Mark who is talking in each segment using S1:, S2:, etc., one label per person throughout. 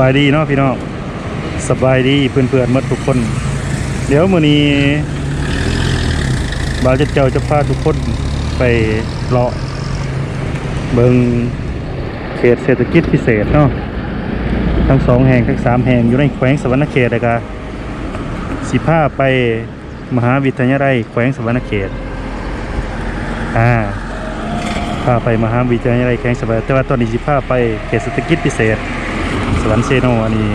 S1: บายดีเนาะพี่น้องสบายดีเพื่อนๆหมดทุกคน เดี๋ยวมื้อนี้บ่าวจะเจ้าจะพาทุกคนไปเลาะเบิงเขตเศรษฐกิจพิเศษเนาะทั้งสองแห่งทั้งสามแห่งอยู่ในแขวงสวรรณเขตเลยกะสิพาไปมหาวิทยาลัยแขวงสวรรณเขตอ่าพาไปมหาวิทยาลัยแข่งสบายแต่ว่าตอนนี้สิพาไปเขตเศรษฐกิจพิเศษ สวรรค์เซโนอันนี้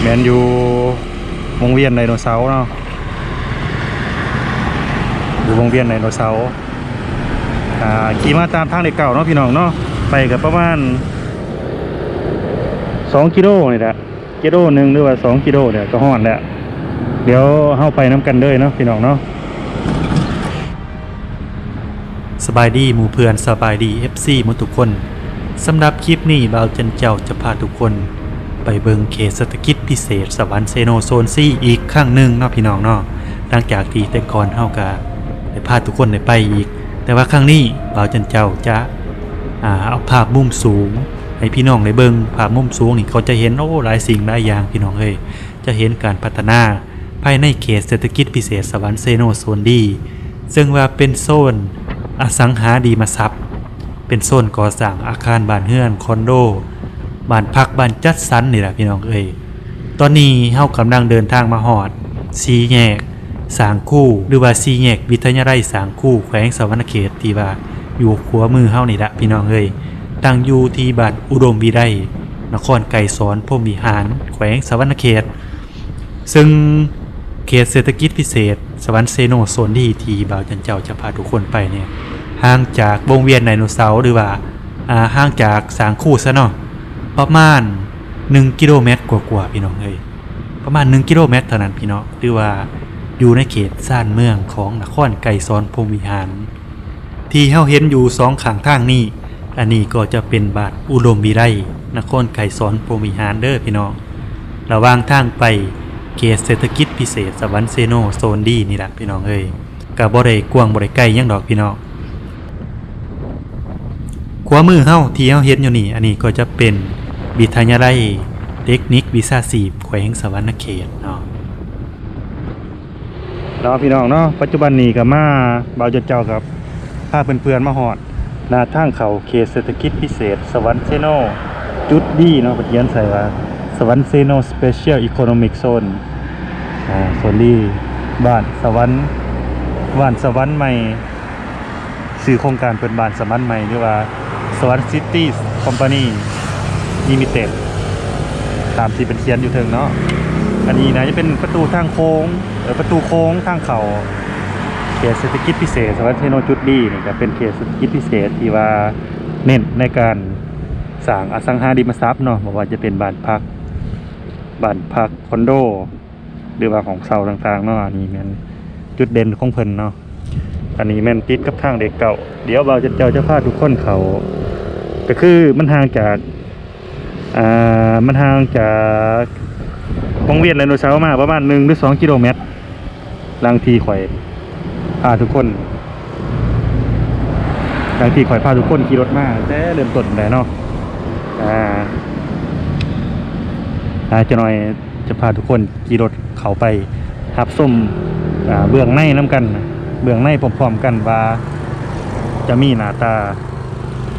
S1: แมนอยู่วงเวียนไดโนเสาร์เนาะอยู่วงเวียนไดโนเสาร์อ่าขี่มาตามทางเด็กเก่าเนาะพี่น้องเนาะไปกับประมาณ2กิโลนี่แหละกิโลหนึ่งหรือว่า2กิโลเนี่ยก็ฮอดแหล้วเดี๋ยวเฮาไปน้ำกันเลยเนาะพี่น้องเนาะสบายดีหมู่เพื่อนสบายดี FC หมดทุกคน สำหรับคลิปนี้บ่าวจันเจ้าจะพาทุกคน ไปเบิงเขตเศรษฐกิจพิเศษ สวรรค์เซโนโซนซี่อีกครั้งหนึ่งเนาะพี่น้องเนาะหลังจากที่แต่ก่อนเฮากะได้พาทุกคนได้ไปอีก แต่ว่าครั้งนี้บ่าวจันเจ้าจะอ่าเอาภาพมุมสูงให้พี่น้องได้เบิงภาพมุมสูงนี่เขาจะเห็นโอ้หลายสิ่งหลายอย่างพี่น้องเอ้ยจะเห็นการพัฒนาภายในเขตเศรษฐกิจพิเศษสวรรค์เซโนโซนดีซึ่งว่าเป็นโซนอสังหาดีมาทรัพย์ เป็นโซนก่อสร้างอาคารบ้านเฮือนคอนโดบ้านพักบ้านจัดสรรนี่แหละพี่น้องเอ้ยตอนนี้เฮากำลังเดินทางมาหอดสีแยกสางคู่หรือว่าสีแยกวิทยาลัยสางคู่แขวงสวรรณเขตที่ว่าอยู่ขวามือเฮานี่ละพี่น้องเอ้ยตั้งอยู่ที่บ้านอุดมวิไลนครไกรสอนพรมวิหาร แขวงสวรรณเขต ซึ่งเขตเศรษฐกิจพิเศษ สวรรค์เซโนโซนที่ทีบ่าวจันเจ้าจะพาทุกคนไปเนี่ย ห่างจากวงเวียนไดโนเสาร์หรือว่าห่างจากสางคู่ซะเนาะประมาณ 1 กิโลเมตรกว่าๆพี่น้องเอ้ยประมาณ 1 กิโลเมตรเท่านั้นพี่น้องหรือว่าอยู่ในเขตซ่านเมืองของนครไกรสอนพรมวิหาร ที่เฮาเห็นอยู่สองข้างทางนี้ อันนี้ก็จะเป็นบาทอุดมวิไลนครไกรสอนพรมวิหารเด้อพี่น้องระหว่างทางไปเขตเศรษฐกิจพิเศษสวรรค์เซโนโซนดีนี่แหละพี่น้องเอ้ยกับบ่ได้กว้างบ่ได้ใกล้ยังดอกพี่น้อง ขวามือเฮาที่เฮาเห็นอยู่นี่ อันนี้ก็จะเป็นวิทยาลัยเทคนิควิชาชีแขวงสวรรณเขตเนาะเนาะพี่น้องเนาะปัจจุบันนี้ก็มาเบาจดเจ้าครับพาเพื่อนๆมาฮอดนาทางเขาเขตเศรษฐกิจพิเศษ สวรรค์เซโนจุดดีเนาะเขียนใส่ว่าสวรรค์เซโนสเปเชียลอีโคโนมิกโซนอ่าโซนนี้บ้านสวรรค์บ้านสวรรค์ใหม่สื่อโครงการเป็นบ้านสวรรค์ใหม่หรือว่า สวรรค์ซิตี้คอมพานีลิมิเต็ดตามที่เป็นเขียนอยู่เทิงเนาะอันนี้นะจะเป็นประตูทางโค้งเออประตูโค้งทางเขาเขตเศรษฐกิจพิเศษสวรรค์เซโนจุดดีนี่ก็เป็นเขตเศรษฐกิจพิเศษที่ว่าเน้นในการสร้างอสังหาริมทรัพย์เนาะบอกว่าจะเป็นบ้านพักบ้านพักคอนโดหรือว่าของเซาต่างๆเนาะอันนี้ม่นจุดเด่นของเพิ่นเนาะ อันนี้แม่นติดกับทางเด็กเก่า เดี๋ยวเราจะเจ้าจะพาทุกคนเขาก็คือมันห่างจากอ่ามันห่างจากวงเวียนไดโนเสาร์มาประมาณ1หรือ2กิโลเมตรลางทีข่อยพาทุกคนลางทีข่อยพาทุกคนขี่รถมาแต่เริ่มต้นแต่เนาะอ่าอาจะหน่อยจะพาทุกคนขี่รถเขาไปหับส้มอ่าเบื้องในน้ำกัน เบื้องในพร้อมๆกันว่าจะมีหน้าตา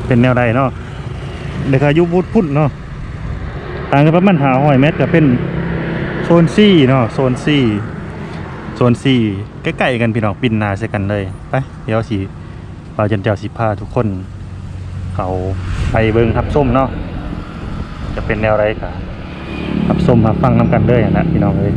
S1: เป็นแนวใดเนาะเด็กอายุพุทธพุ่นเนาะต่างกันประมาณหาหอยเมตรก็เป็นโซนซี่เนาะโซนซี่โซนซี่ใกล้ๆกันพี่น้องปินนาใส่กันเลยไปเดี๋ยวสิเราจะเจ้าสิพาทุกคนเขาไปเบิ้งทับส้มเนาะจะเป็นแนวไรกันทับส้มมาฟังน้ำกันเลยนะพี่น้องเลย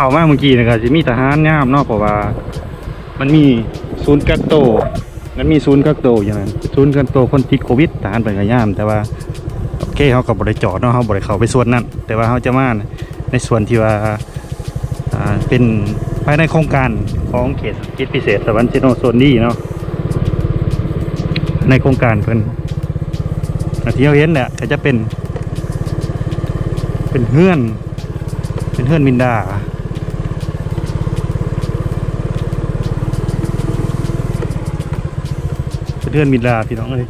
S2: เข้ามาเมื่อกี้นะครับจะมีทหารย่ามเนาะเพราะว่า มันมีศูนย์กักโตวมันมีศูนย์กักโตวอย่างนั้นศูนย์กักโตวคนติดโควิดทหารไปกับย่าม แต่ว่าโอเคเขากับบริจอดเนาะเขาบริเข้าไปส่วนนั้น แต่ว่าเขาจะมาในส่วนที่ว่าอ่าเป็นภายในโครงการของเขตเศรษฐกิจพิเศษสวรรค์เซโนโซนนี่เนาะในโครงการเพิ่นอ่าที่เราเห็นเนี่ยก็จะเป็น เป็นเฮื่อน เป็นเฮื่อนมินดา เป็นเทือนมินดาพี่น้องเลย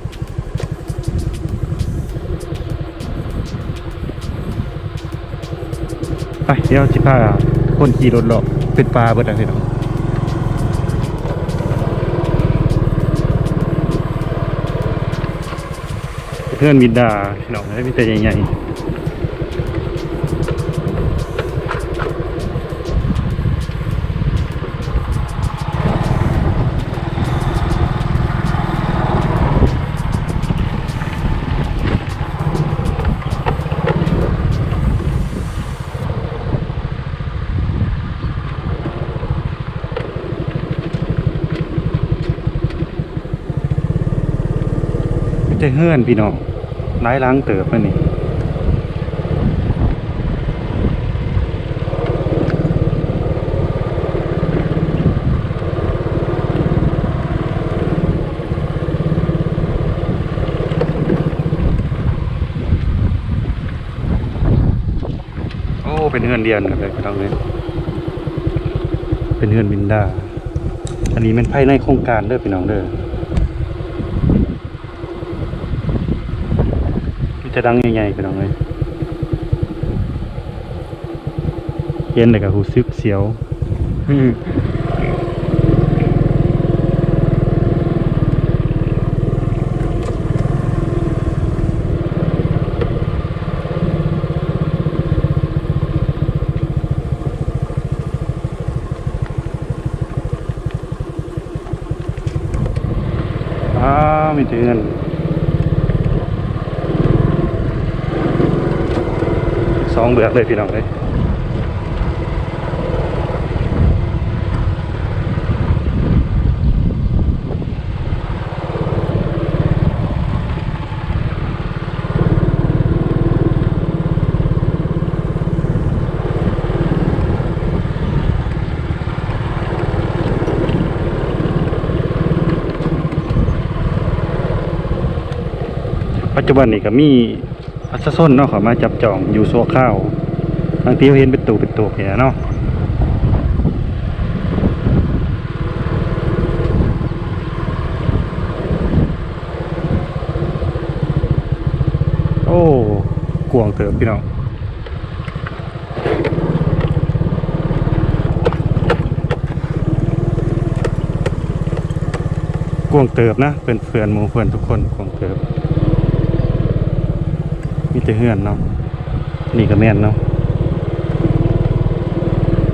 S2: ไปเดี๋ยวจิพาคนขี่รถหลอกเป็นปลาเบิดอะพี่น้องเพื่อนมินดาพี่น้องเลยมีแต่ใหญ่ๆ จะเฮือนพี่น้องร้ายล้างเติบมานี่โอ้เป็นเฮือนเดียนกันเลยพี่น้องเลยเป็นเฮือนวินดา อันนี้เป็นภายในโครงการเด้อพี่น้องเด้อ มันจะดังใหญ่ๆไปหน่อยเลยเย็นเลยกับหูซึกเสียว อ้าวมีแต่ เงินสองเบือกเลยพี่น้องเลยปัจจุบันนี้ก็มี พัสส้นเนาะเขามาจับจองอยู่โซข้าวบางทีเขาเห็นเป็นตูเป็นตัวเนี่ยเนาะโอ้กวงเติบพี่น้องกวงเติบนะเป็นเพื่อนหมู่เพื่อนทุกคนกวงเติบ มีแต่เฮือนเนาะนี่ก็แม่นเนาะ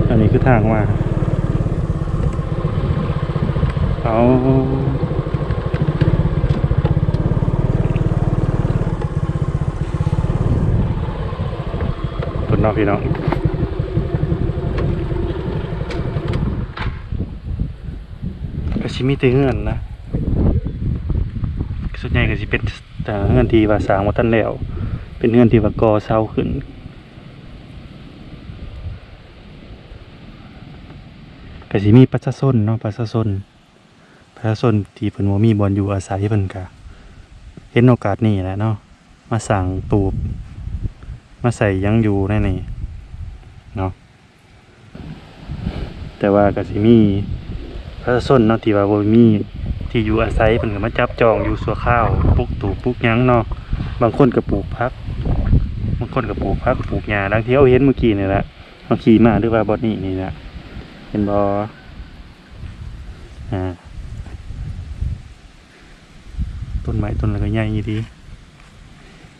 S2: อันนี้คือทางมาเอาตุนเนาะพี่น้องก็ชิมีแต่เฮือนนะส่วนใหญ่ก็สิเป็นต่เฮือนที่ว่าสร้างมาทันแล้ว เป็นเฮือนที่ว่าก่อเสาขึ้น ก็สิมีประชาชนเนาะประชาชนประชาชนที่เพิ่นบ่มีบอนอยู่อาศัยเพิ่นก็เห็นโอกาสนี้แหละเนาะมาสร้างตูบ มาใส่ยังอยู่ในนี่เนาะแต่ว่าก็สิมีประชาชนเนาะที่ว่าบ่มีที่อยู่อาศัยเพิ่นก็มาจับจองอยู่สัวข้าวปลูกตูบปลูกหยังเนาะบางคนก็ปลูกผักางคนก็ปลูกผักปลูกหญ้าดังที่เราเห็นเมื่อกี้นี่แหละมาขี่มาหรือว่าบ่นี่นี่แหละเห็นบอ่าต้นไม้ต้นอะไรก็ใหญ่ดี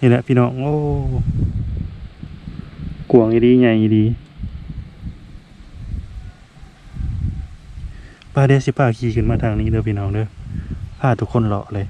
S2: นี่แหละพี่น้องโอ้กวางอีดีใหญ่อีดีป้าเดสิป้าขี่ขึ้นมาทางนี้เด้อพี่น้องเด้อพาทุกคนเลาะเลย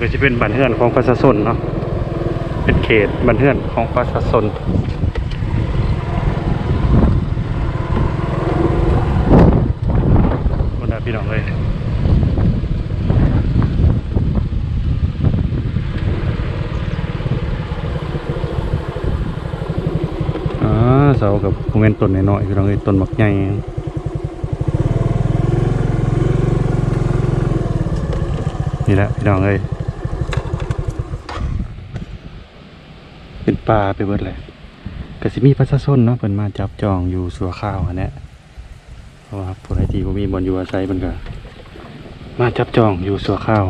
S2: ก็จะเป็นบันเทือนของประชาชนเนาะเป็นเขตบันเทือนของประชาชนบรรดาพี่น้องเลยอ่าเสากับคอมเมนต์ต้นน้อยๆพี่น้องเอ้ยต้นมักใหญ่นี่แหละพี่น้องเอ้ย เป็นป่าไปเบิดเลยก็สิมีประชาชนเนาะเพิ่นมาจับจองอยู่สัวข้าวอันนี้เพราะว่าผู้ใดที่บ่มีบอนอยู่อาศัยเพิ่นก็มาจับจองอยู่สัวข้าว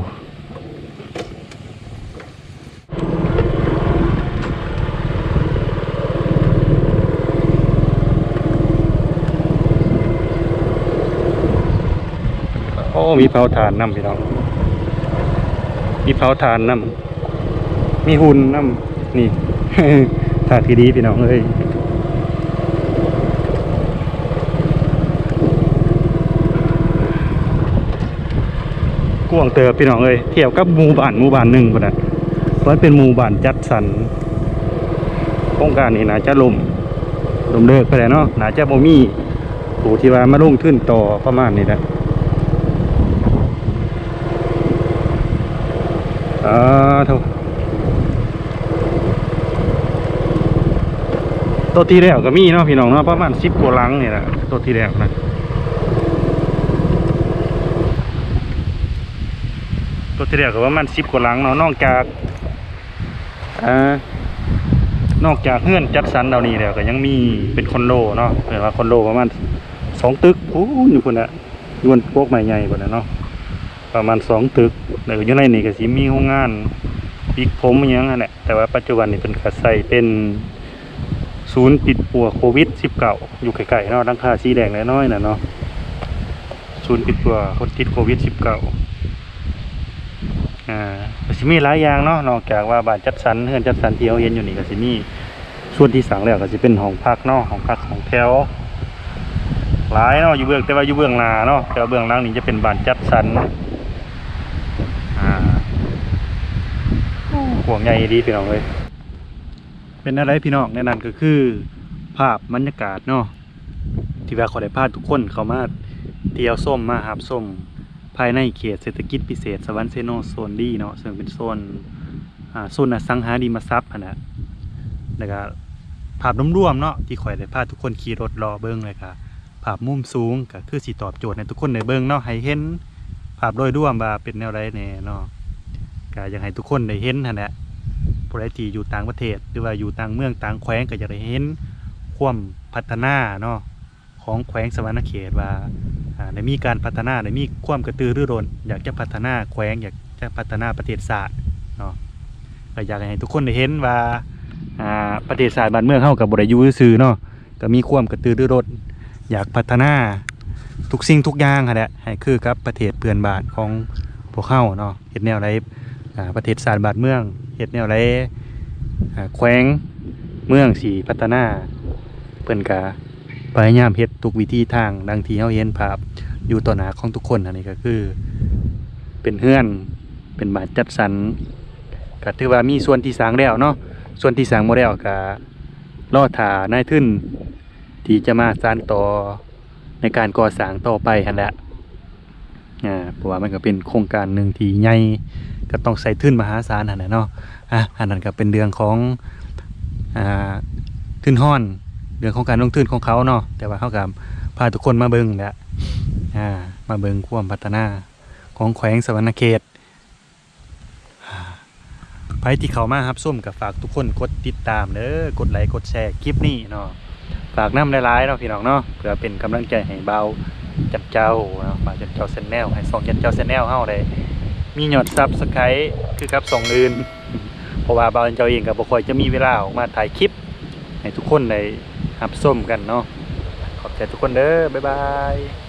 S2: โอ้มีเผาถ่านน้ำพี่น้องมีเผาถ่านน้ำมีหุ่นน้ำนี่ ถาดที่ดีพี่น้องเอ้ยกวงเติบพี่น้องเอ้ยเที่ยวกับหมู่บ้านหมู่บ้านหนึ่งคนนั้นมันเป็นหมู่บ้านจัดสรรโครงการนี้นะจะลมลมเลิกไปแล้วเนาะนาจะบ่มีผู้ที่ว่ามาลงทุนต่อประมาณนี้แหละอ่าเท่า ตัวที่แล้วก็มีเนาะพี่น้องเนาะประมาณสิบกว่าลังนี่แหละตัวที่แล้วนะตัวที่แล้วก็ประมาณสิบกว่าลังเนาะนอกจากอ่านอกจากเฮือนจัดสรรเหล่านี้แล้วก็ยังมีเป็นคอนโดเนาะเห็นว่าคอนโดประมาณสองตึกพูนอยู่พุ่นน่ะอยวนพวกใหม่ใหญ่พุ่นน่ะเนาะประมาณสองตึกแล้วอยู่ในนี่ก็สิมีโรงงานปิกผมอหยังนั่นแหละแต่ว่าปัจจุบันนี่เป็นกัใส่เป็น ศูนย์ปิดปัวโควิด19อยู่ไกลๆเนาะดังค่าสีแดงน้อยๆน่ะเนาะศูนย์ปิดปัวคนติดโควิด19อ่าก็สิมีหลายอย่างเนาะนอกจากว่าบ้านจัดสรรเฮือนจัดสรรที่เราเห็นอยู่นี่ก็สิมีส่วนที่สั่งแล้วก็สิเป็นห้องพักเนาะห้องพักของแถวหลายเนาะอยู่เบื้องแต่ว่าอยู่เบื้องหน้าเนาะแต่ว่าเบื้องหลังนี่จะเป็นบ้านจัดสรรอ่าห่วงใหญ่ดีพี่น้องเลย เป็นอะไรพี่น้องแนะนั้นก็คือ ภาพบรรยากาศเนาะที่ว่าขอได้พาทุกคนเข้ามาเที่ยวส้มมาหาบส้มภายในเขตเศรษฐกิจพิเศษสวรรค์เซโนโซนดีเนาะซึ่งเป็นโซนโซนอสังหาริมทรัพย์หั้นะแล้วก็ภาพรวมๆเนาะที่ข่อยได้พาทุกคนขี่รถรอเบิ้งเลยค่ะภาพมุมสูงก็คือสิตอบโจทย์ในทุกคนได้เบิ่งเนาะให้เห็น ภาพโดยรวมว่าเป็นแนวใดแน่เนาะก็อยากให้ทุกคนได้เห็นนั่นแหละ ผู้ใดที่อยู่ต่างประเทศ หรือว่าอยู่ต่างเมืองต่างแขวงก็อยากได้เห็นความพัฒนาเนาะของแขวงสวรรณเขตว่าได้มีการพัฒนาได้มีความกระตือรือร้นอยากจะพัฒนาแขวงอยากจะพัฒนาประเทศศาสตร์เนาะก็อยากให้ทุกคนได้เห็นว่าประเทศศาสตร์บ้านเมืองเฮากับบ่ได้อยู่ซื่อเนาะก็มีความกระตือรือร้นอยากพัฒนาทุกสิ่งทุกอย่างค่ะแหละให้คือกับประเทศเพื่อนบ้านของพวกเขาเนาะเฮ็ดแนวไรอ่า ประเทศศาสตร์บานเมืองเฮ็ดแนวไรอ่แขวงเมืองสีพัฒนาเพิ่นกะพยายามเฮ็ดทุกวิธีทางดังที่เฮาเห็นภาพอยู่ต่อหน้าของทุกคนอันนี้ก็คือ เป็นเฮือนเป็นบานจัดสรรก็ถือว่ามีส่วนที่สร้างแล้วเนาะส่วนที่สร้างบ่แล้วก็รอท่านายทุนที่จะมาสานต่อในการก่อสร้างต่อไปหันแหละ อ่าเพราะว่ามันก็เป็นโครงการหนึ่งที่ใหญ่ก็ต้องใส่ทุนมหาศาลหันแหละเนาะอะอันนั้นก็เป็นเรื่องของอ่าทุนห้อนเรื่องของการลงทุนของเขาเนาะแต่ว่าเขากับพาทุกคนมาเบิงแหละอ่ามาเบิงความพัฒนาของแขวงสวรรณเขตอ่าไปที่เขามาครับส้มกับฝากทุกคนกดติดตามเด้อกดไลค์กดแชร์คลิปนี้เนาะฝากน้ำหลายๆเนาะพี่น้องเนาะเพื่อเป็นกำลังใจให้เบา จันเจ้านาะฝากจันเจ้าเซนแนลให้ส่งจันเจ้าเซนแนลเข้าได้มีหยอดซับสไครต์คือครับส่งอื่นเพราะว่าเบาจันเจ้าเองกับบุคคลจะมีเวลาออกมาถ่ายคลิป ให้ทุกคนได้รับส้มกันเนาะขอบใจทุกคนเด้อบ๊ายบาย